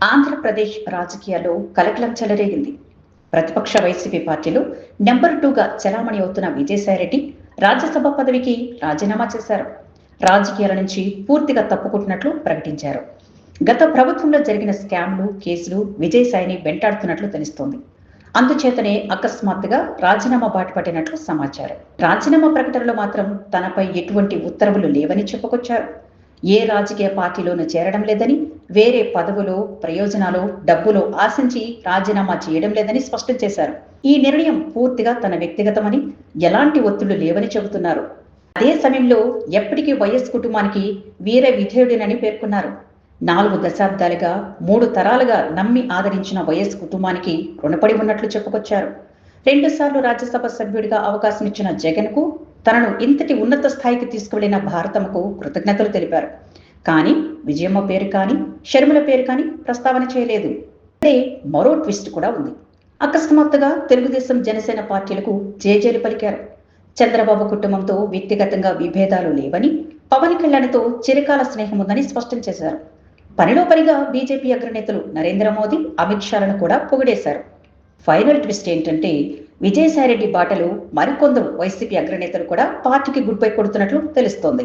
ఆంధ్రప్రదేశ్ రాజకీయాల్లో కలకలం చెలరేగింది. ప్రతిపక్ష వైసీపీ పార్టీలో నెంబర్ టూగా చలామణి అవుతున్న విజయసాయిరెడ్డి రాజ్యసభ పదవికి రాజీనామా చేశారు. రాజకీయాల నుంచి పూర్తిగా తప్పుకుంటున్నట్లు ప్రకటించారు. గత ప్రభుత్వంలో జరిగిన స్కామ్లు కేసులు విజయసాయిని వెంటాడుతున్నట్లు తెలుస్తోంది. అందుచేతనే అకస్మాత్తుగా రాజీనామా బాటపట్టినట్లు సమాచారం. రాజీనామా ప్రకటనలో మాత్రం తనపై ఎటువంటి ఉత్తర్వులు లేవని చెప్పుకొచ్చారు. ఏ రాజకీయ పార్టీలోనూ చేరడం లేదని వేరే పదవులు ప్రయోజనాలు డబ్బులు ఆశించి రాజీనామా చేయడం లేదని స్పష్టం చేశారు. ఈ నిర్ణయం పూర్తిగా తన వ్యక్తిగతమని ఎలాంటి ఒత్తిళ్ళు లేవని చెబుతున్నారు. అదే సమయంలో ఎప్పటికీ వైఎస్ కుటుంబానికి వీర విధేయుడినని పేర్కొన్నారు. నాలుగు దశాబ్దాలుగా మూడు తరాలుగా నమ్మి ఆదరించిన వైఎస్ కుటుంబానికి రుణపడి ఉన్నట్లు చెప్పుకొచ్చారు. రెండుసార్లు రాజ్యసభ సభ్యుడిగా అవకాశం ఇచ్చిన జగన్కు తనను ఇంతటి ఉన్నత స్థాయికి తీసుకువెళ్ళిన భారతముకు కృతజ్ఞతలు తెలిపారు. కానీ విజయమ్మ పేరు కానీ షర్మిల పేరు కానీ ప్రస్తావన చేయలేదు. అదే మరో ట్విస్ట్ కూడా ఉంది. అకస్మాత్తుగా తెలుగుదేశం జనసేన పార్టీలకు జేజేలు పలికారు. చంద్రబాబు కుటుంబంతో వ్యక్తిగతంగా విభేదాలు లేవని పవన్ కళ్యాణ్తో చిరకాల స్నేహం ఉందని స్పష్టం చేశారు. పనిలో పనిగా బీజేపీ అగ్రనేతలు నరేంద్ర మోదీ అమిత్ షాలను కూడా పొగిడేశారు. ఫైనల్ ట్విస్ట్ ఏంటంటే విజయసాయిరెడ్డి బాటలు మరికొందరు వైసీపీ అగ్రనేతలు కూడా పార్టీకి గుడ్ బై కొడుతున్నట్లు తెలుస్తోంది.